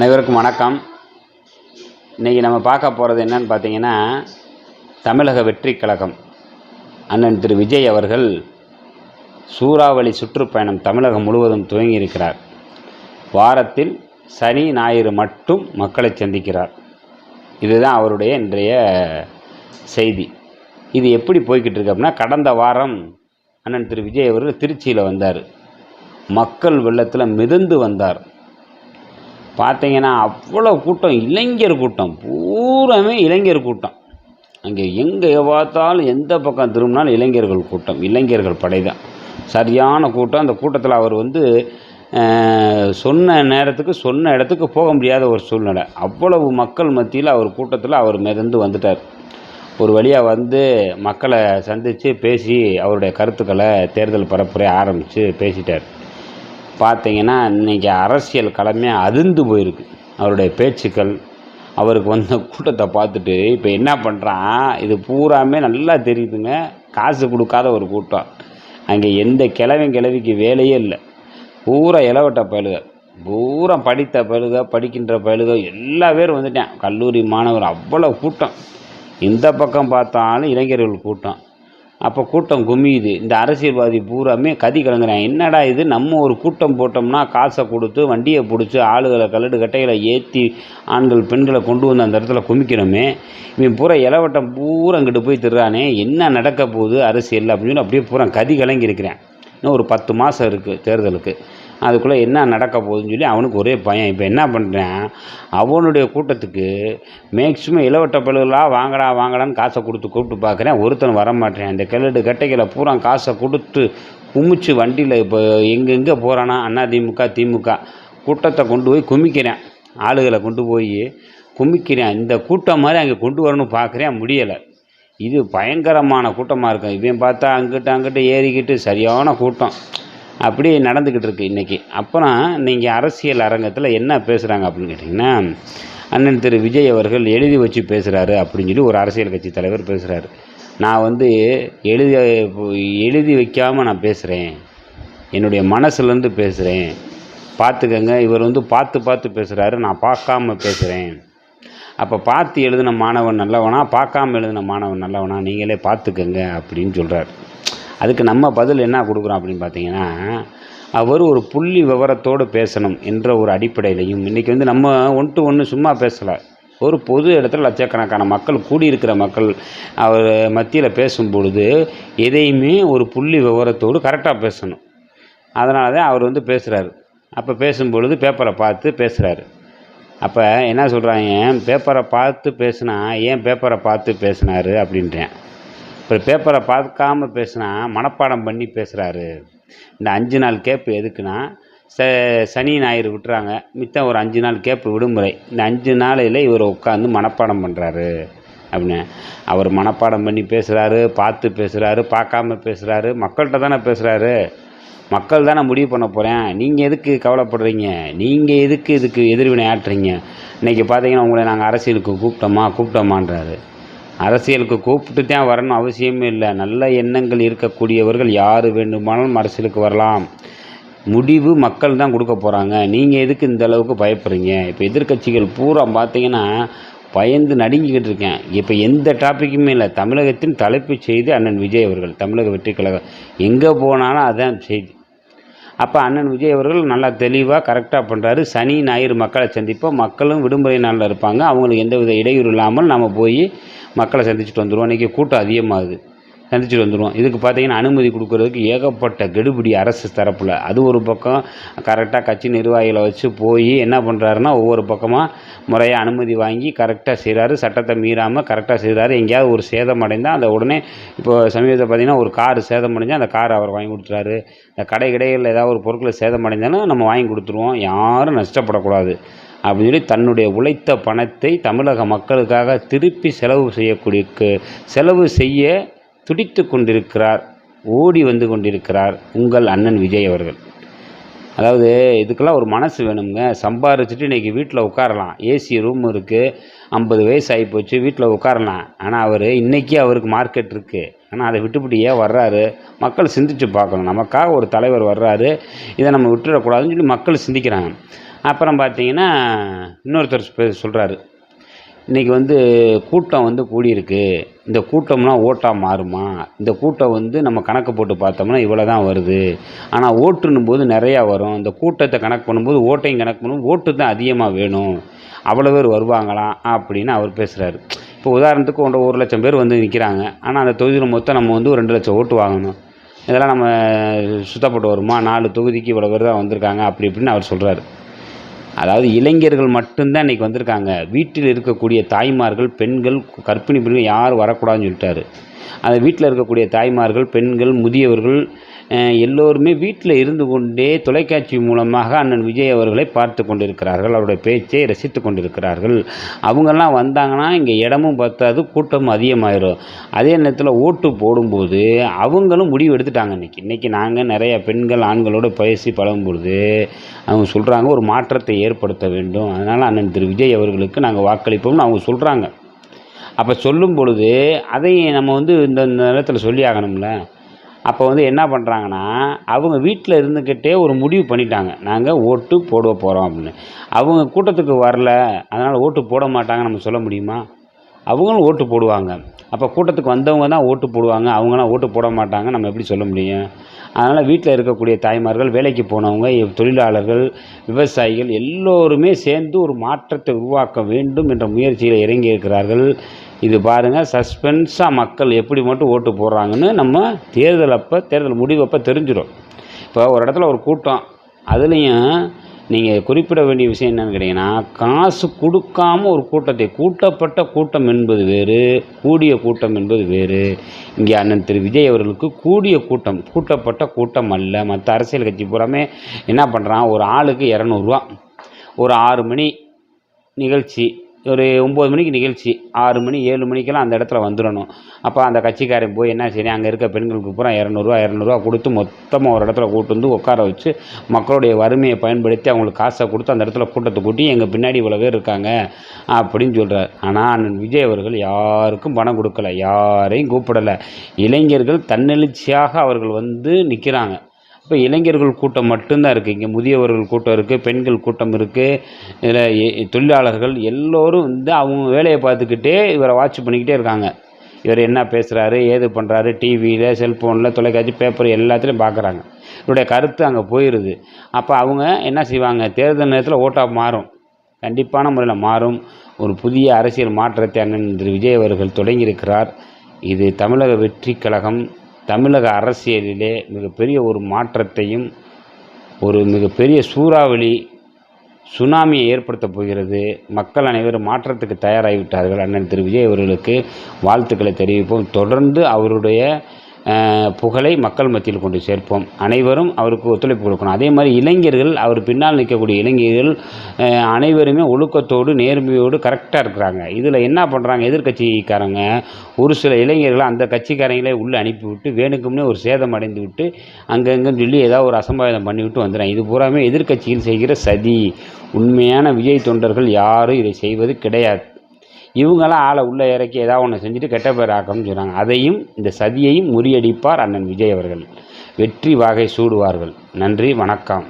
அனைவருக்கும் வணக்கம். இன்றைக்கி நம்ம பார்க்க போகிறது என்னன்னு பார்த்தீங்கன்னா தமிழக வெற்றி கழகம். அண்ணன் திரு விஜய் அவர்கள் சூறாவளி சுற்றுப்பயணம் தமிழகம் முழுவதும் துவங்கி இருக்கிறார். வாரத்தில் சனி ஞாயிறு மட்டும் மக்களை சந்திக்கிறார். இதுதான் அவருடைய இன்றைய செய்தி. இது எப்படி போய்கிட்டு இருக்கு அப்படின்னா கடந்த வாரம் அண்ணன் திரு விஜய் அவர்கள் திருச்சியில் வந்தார். மக்கள் வெள்ளத்தில் மிதந்து வந்தார். பார்த்தீங்கன்னா அவ்வளோ கூட்டம் இளைஞர் கூட்டம் பூராமே இளைஞர் கூட்டம். அங்கே எங்கே பார்த்தாலும் எந்த பக்கம் திரும்பினாலும் இளைஞர்கள் கூட்டம் இளைஞர்கள் படை தான். சரியான கூட்டம். அந்த கூட்டத்தில் அவர் வந்து சொன்ன நேரத்துக்கு சொன்ன இடத்துக்கு போக முடியாத ஒரு சூழ்நிலை. அவ்வளவு மக்கள் மத்தியில் அவர் கூட்டத்தில் அவர் மிதந்து வந்துட்டார். ஒரு வழியாக வந்து மக்களை சந்தித்து பேசி அவருடைய கருத்துக்களை தேர்தல் பரப்புரை ஆரம்பித்து பேசிட்டார். பார்த்தீங்கன்னா இன்றைக்கி அரசியல் களமே அதிர்ந்து போயிருக்கு. அவருடைய பேச்சுக்கள் அவருக்கு வந்த கூட்டத்தை பார்த்துட்டு இப்போ என்ன பண்ணுறான் இது பூராமே நல்லா தெரியுதுங்க. காசு கொடுக்காத ஒரு கூட்டம். அங்கே எந்த கிழவன் கிழவிக்கு வேலையே இல்லை. பூரா இளவட்ட பயலுக. பூரா படித்த பயலுக படிக்கின்ற பயலுக எல்லா பேரும் வந்துட்டேன். கல்லூரி மாணவர் அவ்வளோ கூட்டம். இந்த பக்கம் பார்த்தாலும் இளைஞர்கள் கூட்டம். அப்போ கூட்டம் குமியுது. இந்த அரசியல்வாதி பூராமே கதி கலங்குறான் என்னடா இது? நம்ம ஒரு கூட்டம் போட்டோம்னா காசை கொடுத்து வண்டியை பிடிச்சி ஆளுகளை கல்லடு கட்டைகளை ஏற்றி ஆண்கள் பெண்களை கொண்டு வந்து அந்த இடத்துல குமிக்கிறோமே. இவன் பூரா இலவட்டம் பூரா அங்கிட்டு போய் திருறானே. என்ன நடக்க போகுது அரசியல் அப்படின்னு சொல்லி அப்படியே பூரா கதி கலங்கியிருக்கிறேன். இன்னும் ஒரு பத்து மாதம் இருக்குது தேர்தலுக்கு. அதுக்குள்ளே என்ன நடக்க போகுதுன்னு சொல்லி அவனுக்கு ஒரே பயம். இப்போ என்ன பண்ணுறேன் அவனுடைய கூட்டத்துக்கு மேக்சிமம் இளவட்ட பழுகளாக வாங்கடா வாங்கடான்னு காசை கொடுத்து கூப்பிட்டு பார்க்குறேன். ஒருத்தன் வர மாட்டேன். இந்த கிழடு கட்டைகளை பூரா காசை கொடுத்து குமிச்சு வண்டியில் இப்போ எங்கெங்கே போகிறானா அண்ணா திமுக திமுக. கூட்டத்தை கொண்டு போய் குமிக்கிறேன். ஆளுகளை கொண்டு போய் குமிக்கிறேன். இந்த கூட்டம் மாதிரி அங்கே கொண்டு வரணும்னு பார்க்குறேன். முடியலை. இது பயங்கரமான கூட்டமாக இருக்கும். இவன் பார்த்தா அங்கிட்டு அங்கிட்டு ஏறிக்கிட்டு சரியான கூட்டம். அப்படி நடந்துக்கிட்டு இருக்கு இன்றைக்கி அப்புறம் நீங்கள் அரசியல் அரங்கத்தில் என்ன பேசுகிறாங்க அப்படின்னு கேட்டிங்கன்னா அண்ணன் திரு விஜய் அவர்கள் எழுதி வச்சு பேசுகிறாரு அப்படின்னு சொல்லி ஒரு அரசியல் கட்சி தலைவர் பேசுகிறாரு நான் வந்து எழுதி எழுதி வைக்காமல் நான் பேசுகிறேன் என்னுடைய மனசுலேருந்து பேசுகிறேன் பார்த்துக்கங்க இவர் வந்து பார்த்து பார்த்து பேசுகிறாரு நான் பார்க்காம பேசுகிறேன் அப்போ பார்த்து எழுதின மாணவன் நல்லவனா? பார்க்காம எழுதின மாணவன் நல்லவனா? நீங்களே பார்த்துக்கங்க அப்படின்னு சொல்கிறார் அதுக்கு நம்ம பதில் என்ன கொடுக்குறோம் அப்படின்னு பார்த்தீங்கன்னா அவர் ஒரு புள்ளி விவரத்தோடு பேசணும் என்ற ஒரு அடிப்படையிலையும் இன்றைக்கி வந்து நம்ம ஒன் டு ஒன்று சும்மா பேசலை. ஒரு பொது இடத்துல லட்சக்கணக்கான மக்கள் கூடியிருக்கிற மக்கள் அவர் மத்தியில் பேசும் பொழுது எதையுமே ஒரு புள்ளி விவரத்தோடு கரெக்டாக பேசணும். அதனால தான் அவர் வந்து பேசுகிறாரு அப்போ பேசும்பொழுது பேப்பரை பார்த்து பேசுகிறாரு அப்போ என்ன சொல்கிறாங்க பேப்பரை பார்த்து பேசுனா ஏன் பேப்பரை பார்த்து பேசினார்? அப்படின்றேன். இப்போ பேப்பரை பார்க்காம பேசுனா மனப்பாடம் பண்ணி பேசுகிறாரு இந்த அஞ்சு நாள் கேப்பு எதுக்குன்னா ச சனி ஞாயிறு விட்டுறாங்க. மித்தம் ஒரு அஞ்சு நாள் கேப்பு விடுமுறை. இந்த அஞ்சு நாளையில் இவர் உட்காந்து மனப்பாடம் பண்ணுறாரு அப்படின்னு. அவர் மனப்பாடம் பண்ணி பேசுகிறாரு பார்த்து பேசுகிறாரு பார்க்காம பேசுகிறாரு மக்கள்கிட்ட தானே பேசுகிறாரு மக்கள் தானே முடிவு பண்ண போகிறேன் நீங்கள் எதுக்கு கவலைப்படுறீங்க? நீங்கள் எதுக்கு இதுக்கு எதிர்வினை ஆட்டுறீங்க? இன்றைக்கி பார்த்தீங்கன்னா உங்களை நாங்கள் அரசியலுக்கு கூப்பிட்டோமா? கூப்பிட்டோமான்றாரு. அரசியலுக்கு கூப்பிட்டு தான் வரணும் அவசியமே இல்லை. நல்ல எண்ணங்கள் இருக்கக்கூடியவர்கள் யார் வேண்டுமானாலும் அரசியலுக்கு வரலாம். முடிவு மக்கள் தான் கொடுக்க போகிறாங்க நீங்கள் எதுக்கு இந்த அளவுக்கு பயப்படுறீங்க? இப்போ எதிர்க்கட்சிகள் பூரா பார்த்தீங்கன்னா பயந்து நடுங்கிக்கிட்டு இருக்கேன். இப்போ எந்த டாப்பிக்குமே இல்லை. தமிழகத்தின் தலைப்புச் செய்தி அண்ணன் விஜய் அவர்கள் தமிழக வெற்றி கழகம். எங்கே போனாலும் அதான் செய்தி. அப்போ அண்ணன் விஜய் அவர்கள் நல்லா தெளிவாக கரெக்டாக பண்ணுறாரு சனி ஞாயிறு மக்களை சந்திப்போம். மக்களும் விடுமுறை நாளில் இருப்பாங்க. அவங்களுக்கு எந்தவித இடையூறு இல்லாமல் நம்ம போய் மக்களை சந்திச்சுட்டு வந்துடுவோம் இன்றைக்கி கூட்டம் அதிகமாகுது. சந்திச்சுட்டு வந்துடுவோம் இதுக்கு பார்த்தீங்கன்னா அனுமதி கொடுக்கறதுக்கு ஏகப்பட்ட கெடுபிடி அரசு தரப்பில். அது ஒரு பக்கம் கரெக்டாக கட்சி நிர்வாகிகளை வச்சு போய் என்ன பண்ணுறாருன்னா ஒவ்வொரு பக்கமாக முறையாக அனுமதி வாங்கி கரெக்டாக செய்கிறாரு சட்டத்தை மீறாமல் கரெக்டாக செய்கிறாரு எங்கேயாவது ஒரு சேதம் அடைந்தால் அந்த உடனே இப்போ சமீபத்தில் பார்த்தீங்கன்னா ஒரு கார் சேதம் அடைஞ்சால் அந்த கார் அவர் வாங்கி கொடுத்துறாரு இந்த கடை கடைகளில் ஏதாவது ஒரு பொருட்களை சேதம் அடைந்தாலும் நம்ம வாங்கி கொடுத்துருவோம். யாரும் நஷ்டப்படக்கூடாது. அப்படின்னு சொல்லி தன்னுடைய உழைத்த பணத்தை தமிழக மக்களுக்காக திருப்பி செலவு செய்யக்கூடிய செலவு செய்ய துடித்து கொண்டிருக்கிறார் ஓடி வந்து கொண்டிருக்கிறார் உங்கள் அண்ணன் விஜய் அவர்கள். அதாவது இதுக்கெல்லாம் ஒரு மனசு வேணுங்க சம்பாரிச்சிட்டு இன்றைக்கி வீட்டில் உட்காரலாம். ஏசி ரூம் இருக்குது ஐம்பது வயசு ஆகி போச்சு வீட்டில் உட்காரலாம். ஆனால் அவர் இன்றைக்கி அவருக்கு மார்க்கெட் இருக்குது ஆனால் அதை விட்டுவிட்டு ஏன் வர்றாரு? மக்கள் சிந்திச்சு பார்க்கணும். நமக்காக ஒரு தலைவர் வர்றாரு. இதை நம்ம விட்டுடக்கூடாதுன்னு சொல்லி மக்கள் சிந்திக்கிறாங்க. அப்புறம் பார்த்தீங்கன்னா இன்னொருத்தர் சொல்கிறாரு இன்றைக்கி வந்து கூட்டம் வந்து கூடியிருக்கு. இந்த கூட்டம்லாம் ஓட்டாக மாறுமா? இந்த கூட்டம் வந்து நம்ம கணக்கு போட்டு பார்த்தோம்னா இவ்வளோ தான் வருது. ஆனால் ஓட்டுன்னும் போது நிறையா வரும். இந்த கூட்டத்தை கணக்கு பண்ணும்போது ஓட்டையும் கணக்கு பண்ணும்போது ஓட்டு தான் அதிகமாக வேணும். அவ்வளோ பேர் வருவாங்களாம் அப்படின்னு அவர் பேசுகிறாரு இப்போ உதாரணத்துக்கு ஒன்று ஒரு லட்சம் பேர் வந்து நிற்கிறாங்க ஆனால் அந்த தொகுதியில் மொத்தம் நம்ம வந்து ஒரு ரெண்டு லட்சம் ஓட்டு வாங்கணும். இதெல்லாம் நம்ம சுத்தப்பட்டு வருமா? நாலு தொகுதிக்கு இவ்வளோ பேர் தான் வந்திருக்காங்க. அப்படி இப்படின்னு அவர் சொல்கிறாரு அதாவது இளைஞர்கள் மட்டும்தான் இன்றைக்கி வந்திருக்காங்க. வீட்டில் இருக்கக்கூடிய தாய்மார்கள் பெண்கள் கர்ப்பிணி பெண்கள் யாரும் வரக்கூடாதுன்னு சொல்லிட்டாரு. அந்த வீட்டில் இருக்கக்கூடிய தாய்மார்கள் பெண்கள் முதியவர்கள் எல்லோருமே வீட்டில் இருந்து கொண்டே தொலைக்காட்சி மூலமாக அண்ணன் விஜய் அவர்களை பார்த்து கொண்டிருக்கிறார்கள். அவருடைய பேச்சை ரசித்து கொண்டிருக்கிறார்கள். அவங்கெல்லாம் வந்தாங்கன்னா இங்கே இடமும் பத்தாது கூட்டமும் அதிகமாயிரும். அதே நேரத்தில் ஓட்டு போடும்போது அவங்களும் முடிவு எடுத்துட்டாங்க. இன்றைக்கி இன்றைக்கி நாங்கள் நிறைய பெண்கள் ஆண்களோடு பேசி பழகும் பொழுது அவங்க சொல்கிறாங்க ஒரு மாற்றத்தை ஏற்படுத்த வேண்டும். அதனால் அண்ணன் திரு விஜய் அவர்களுக்கு நாங்கள் வாக்களிப்போம்னு அவங்க சொல்கிறாங்க அப்போ சொல்லும் பொழுது அதையும் நம்ம வந்து இந்த நேரத்தில் சொல்லி ஆகணும்ல அப்போ வந்து என்ன பண்ணுறாங்கன்னா அவங்க வீட்டில் இருந்துக்கிட்டே ஒரு முடிவு பண்ணிட்டாங்க. நாங்கள் ஓட்டு போட போகிறோம் அப்படின்னு. அவங்க கூட்டத்துக்கு வரல அதனால் ஓட்டு போட மாட்டாங்க நம்ம சொல்ல முடியுமா? அவங்களும் ஓட்டு போடுவாங்க. அப்போ கூட்டத்துக்கு வந்தவங்க தான் ஓட்டு போடுவாங்க. அவங்களாம் ஓட்டு போட மாட்டாங்க. நம்ம எப்படி சொல்ல முடியும்? அதனால் வீட்டில் இருக்கக்கூடிய தாய்மார்கள் வேலைக்கு போனவங்க தொழிலாளர்கள் விவசாயிகள் எல்லோருமே சேர்ந்து ஒரு மாற்றத்தை உருவாக்க வேண்டும் என்ற முயற்சியில் இறங்கி இருக்கிறார்கள் இது பாருங்கள் சஸ்பென்ஸாக மக்கள் எப்படி மட்டும் ஓட்டு போடுறாங்கன்னு நம்ம தேர்தல் அப்போ தேர்தல் முடிவப்போ தெரிஞ்சிடும். இப்போ ஒரு இடத்துல ஒரு கூட்டம் அதுலேயும் நீங்கள் குறிப்பிட வேண்டிய விஷயம் என்னன்னு கேட்டிங்கன்னா காசு கொடுக்காம ஒரு கூட்டத்தை கூட்டப்பட்ட கூட்டம் என்பது வேறு கூடிய கூட்டம் என்பது வேறு. இங்கே அண்ணன் திரு விஜய் அவர்களுக்கு கூடிய கூட்டம் கூட்டப்பட்ட கூட்டம் அல்ல. மற்ற அரசியல் கட்சி பூராமே என்ன பண்ணுறான் ஒரு ஆளுக்கு இரநூறுவா ஒரு ஆறு மணி நிகழ்ச்சி ஒரு ஒம்பது மணிக்கு நிகழ்ச்சி ஆறு மணி ஏழு மணிக்கெல்லாம் அந்த இடத்துல வந்துடணும். அப்போ அந்த கட்சிக்காரன் போய் என்ன செய்யணும்? அங்கே இருக்க பெண்களுக்கு பூரா இரநூறுவா இரநூறுவா கொடுத்து மொத்தமாக ஒரு இடத்துல கூட்டு வந்து உட்கார வச்சு மக்களுடைய வறுமையை பயன்படுத்தி அவங்களுக்கு காசை கொடுத்து அந்த இடத்துல கூட்டத்தை கூட்டி எங்கள் பின்னாடி இவ்வளோ பேர் இருக்காங்க அப்படின்னு சொல்கிறார் ஆனால் அண்ணன் விஜய் அவர்கள் யாருக்கும் பணம் கொடுக்கல யாரையும் கூப்பிடலை. இளைஞர்கள் தன்னெழுச்சியாக அவர்கள் வந்து நிற்கிறாங்க இப்போ இளைஞர்கள் கூட்டம் மட்டும்தான் இருக்குது இங்கே முதியவர்கள் கூட்டம் இருக்குது பெண்கள் கூட்டம் இருக்குது இதில் தொழிலாளர்கள் எல்லோரும் வந்து அவங்க வேலையை பார்த்துக்கிட்டே இவரை வாட்ச் பண்ணிக்கிட்டே இருக்காங்க. இவர் என்ன பேசுகிறாரு ஏது பண்ணுறாரு டிவியில் செல்ஃபோனில் தொலைக்காட்சி பேப்பர் எல்லாத்துலேயும் பார்க்குறாங்க. இவருடைய கருத்து அங்கே போயிடுது அப்போ அவங்க என்ன செய்வாங்க? தேர்தல் நேரத்தில் ஓட்டாக மாறும். கண்டிப்பான முறையில் மாறும். ஒரு புதிய அரசியல் மாற்றத்தை அண்ணன் திரு விஜய் அவர்கள் தொடங்கியிருக்கிறார். இது தமிழக வெற்றி கழகம். தமிழக அரசியலிலே மிகப்பெரிய ஒரு மாற்றத்தையும் ஒரு மிகப்பெரிய சூறாவளி சுனாமியை ஏற்படுத்தப் போகிறது. மக்கள் அனைவரும் மாற்றத்துக்கு தயாராகிவிட்டார்கள். அண்ணன் திரு. விஜய் அவர்களுக்கு வாழ்த்துக்களை தெரிவிப்போம். தொடர்ந்து அவருடைய புகழை மக்கள் மத்தியில் கொண்டு சேர்ப்போம். அனைவரும் அவருக்கு ஒத்துழைப்பு கொடுக்கணும். அதே மாதிரி இளைஞர்கள் அவர் பின்னால் நிற்கக்கூடிய இளைஞர்கள் அனைவருமே ஒழுக்கத்தோடு நேர்மையோடு கரெக்டாக இருக்கிறாங்க. இதில் என்ன பண்ணுறாங்க எதிர்கட்சிக்காரங்க ஒரு சில இளைஞர்களை அந்த கட்சிக்காரங்களே உள்ளே அனுப்பிவிட்டு வேணுக்கும்னே ஒரு சேதம் அடைந்து விட்டு அங்கங்கன்னு சொல்லி ஏதாவது ஒரு அசம்பாவிதம் பண்ணிவிட்டு வந்துடுறாங்க. இது பூராமே எதிர்கட்சியில் செய்கிற சதி. உண்மையான விஜய் தொண்டர்கள் யாரும் இதை செய்வது கிடையாது. இவங்களாம் ஆளை உள்ளே இறக்கி ஏதாவது ஒன்று செஞ்சுட்டு கெட்ட பேர் ஆக்கணும்னு சொல்கிறாங்க அதையும் இந்த சதியையும் முறியடிப்பார் அண்ணன் விஜய் அவர்கள். வெற்றி வாகை சூடுவார்கள். நன்றி வணக்கம்.